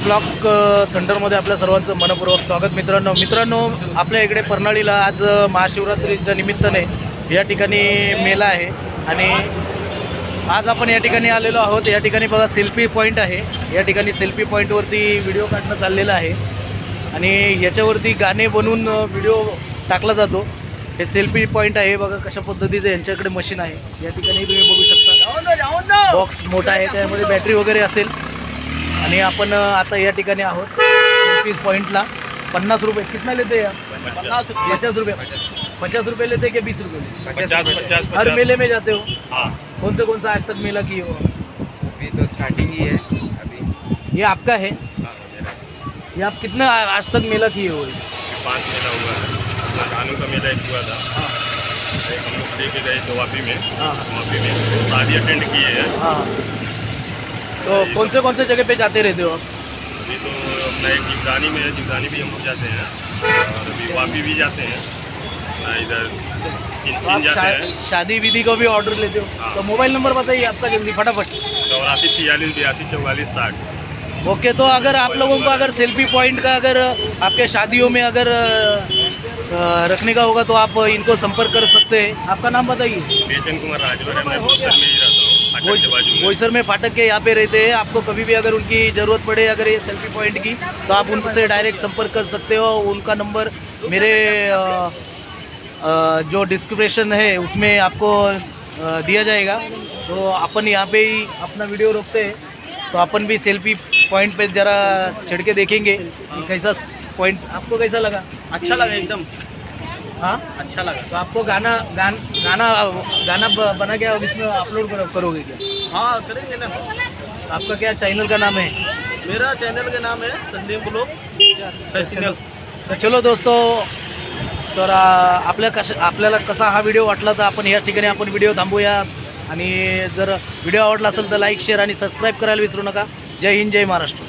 Block थंडरमध्ये आपल्या सर्वांचं मनपूर्वक स्वागत मित्रांनो. मित्रांनो आपल्या इकडे परनाळीला आज महाशिवरात्रीच्या निमित्ताने या ठिकाणी मेला आहे. आणि आज आपण या ठिकाणी आलेलो आहोत. या ठिकाणी बघा सेल्फी पॉईंट आहे. या ठिकाणी सेल्फी पॉईंटवरती व्हिडिओ काढणं चाललेलं आहे. आणि याच्यावरती गाणे बनवून व्हिडिओ टाकला जातो. हे सेल्फी पॉईंट आहे. बघा कशा पद्धतीचं यांच्याकडे मशीन आहे. या ठिकाणी तुम्ही बघू शकता. बॉक्स मोठा आहे त्यामध्ये बॅटरी वगैरे असेल. आणि आपण आता या ठिकाणी आहोत. सेल्फी पॉईंटला पन्नास रुपये. कितना लेते हैं आप पचास रुपये. पचास रुपये लेते हैं कि बीस रुपये पचास पचास हर मेले में जाते हो? हाँ. कौन से कौन सा आज तक मेला किए हो? अभी तो स्टार्टिंग ही है अभी। ये आपका है? हाँ, ये आप कितना आज तक मेला किए हो? पाँच मेला हुआ है। अपना का मेला एक हुआ था। हम लोग लेके गए थे वापी में। हाँ। वापी में तो शादी अटेंड किए हैं। हाँ। तो कौन से कौन से जगह पे जाते रहते हो आप? अभी तो अपना एक जीवदानी में है जीवदानी भी हम लोग जाते हैं। और अभी वापी भी जाते हैं। अपना इधर तो जाते शा, हैं। शादी विधि को भी ऑर्डर लेते हो? हाँ। तो मोबाइल नंबर बताइए आपका जल्दी फटाफट। चौरासी छियालीस बयासी चौवालीस साठ ओके तो अगर आप लोगों को अगर सेल्फी पॉइंट का अगर आपके शादियों में अगर रखने का होगा तो आप इनको संपर्क कर सकते हैं। आपका नाम बताइए। बेचन कुमार राजभर है मैं में ही रहता हूँ। बोईसर में। फाटक के यहाँ पे रहते हैं। आपको कभी भी अगर उनकी ज़रूरत पड़े अगर ये सेल्फी पॉइंट की तो आप उनसे डायरेक्ट संपर्क कर सकते हो। उनका नंबर मेरे जो डिस्क्रिप्शन है उसमें आपको दिया जाएगा। तो अपन यहाँ पे ही अपना वीडियो रोकते हैं। तो अपन भी सेल्फी पॉइंट पे ज़रा चढ़ के देखेंगे कैसा पॉइंट आपको कैसा लगा? अच्छा लगा एकदम। हाँ? अच्छा लगा। तो आपको गाना गान गाना गाना बना अब इसमें अपलोड करो- करोगे क्या? हाँ करेंगे ना। आपका क्या चॅनल का नाम है? मेरा चैनल का नाम है संदीप ब्लॉग। फॅसिनल तर चलो दोस्तो तर आपल्या कशा आपल्याला कसा हा व्हिडिओ वाटला तर आपण या ठिकाणी आपण व्हिडिओ थांबूया आणि जर व्हिडिओ आवडला असेल तर लाईक शेअर आणि सबस्क्राईब करायला विसरू नका. जय हिंद जय महाराष्ट्र.